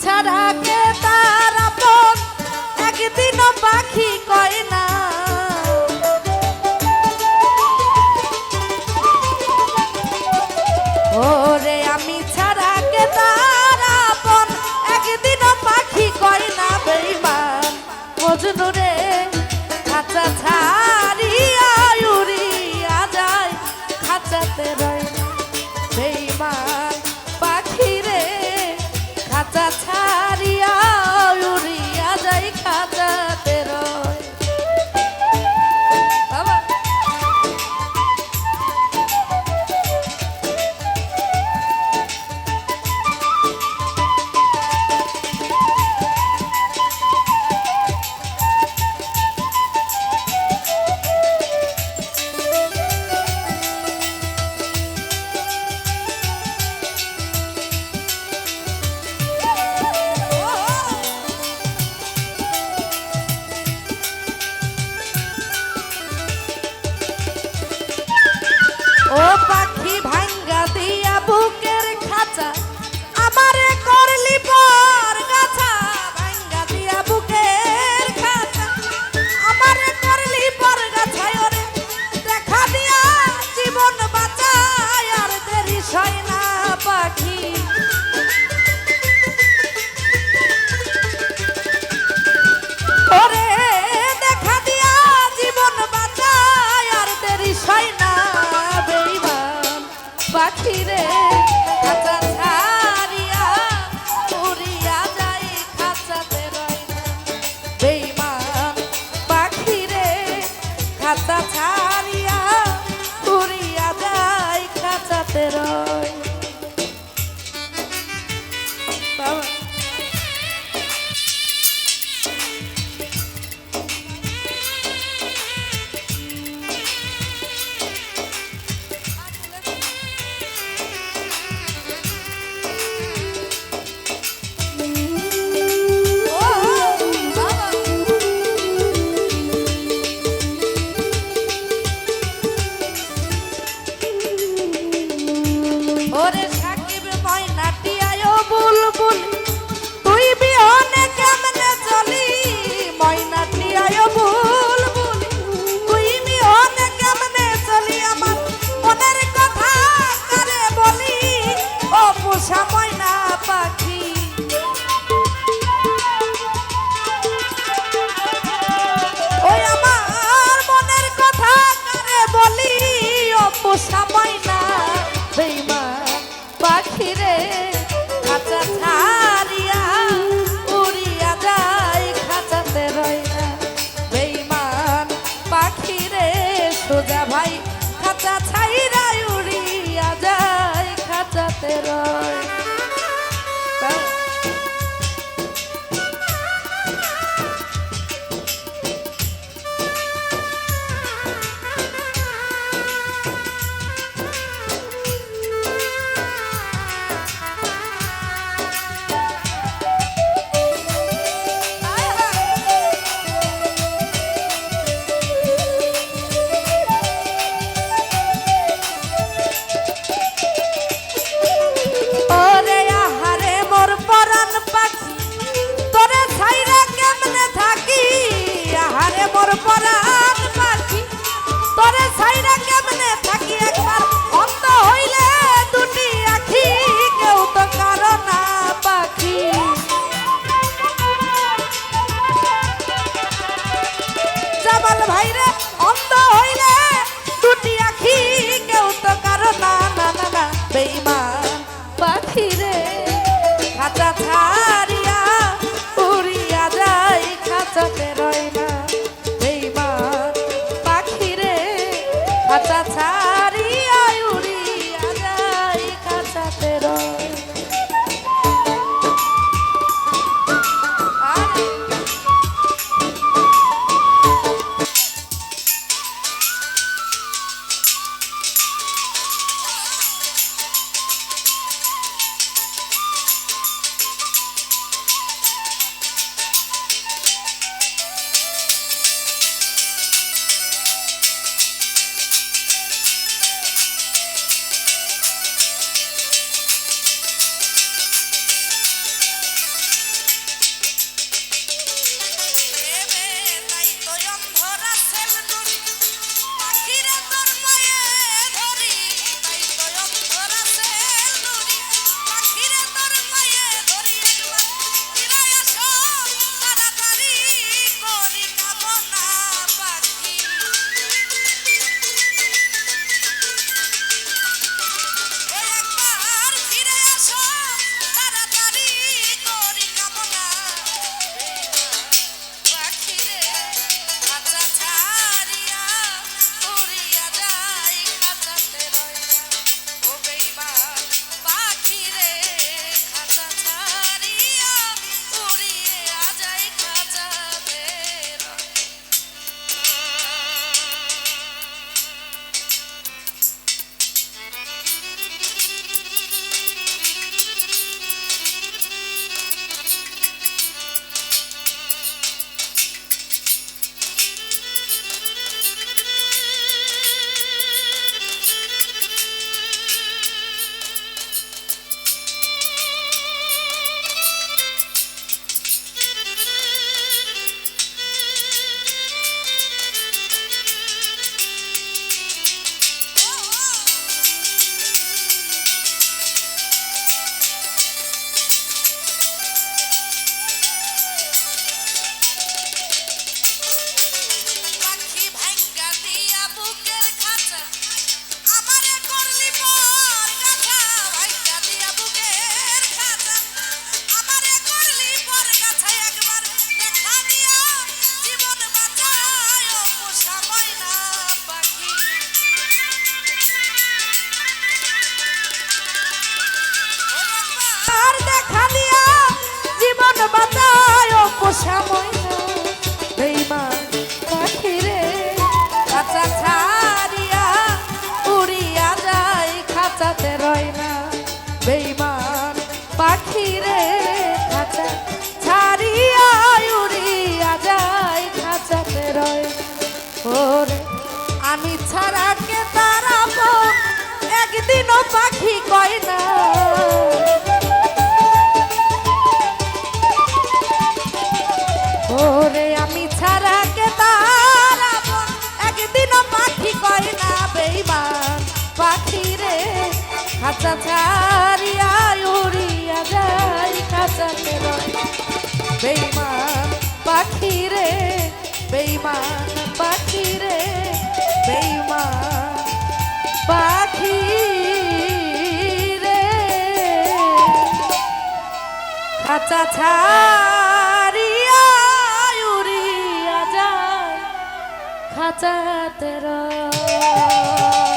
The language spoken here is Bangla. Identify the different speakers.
Speaker 1: tada. -da. মোর পরাণ পাখি তোরে ছাইরা কেমনে থাকি একবার? অন্ধ হইলে দুটি আখি, কেউ তো কারও ভাইরে, অন্ধ খাঁচা ছাড়িয়া উড়িয়া যায় খাঁচাতে রয় বেইমান পাখি রে, বেইমান পাখি রে, বেইমান পাখি রে। খাঁচা ছাড়িয়া উড়িয়া যায় খাঁচাতে রয়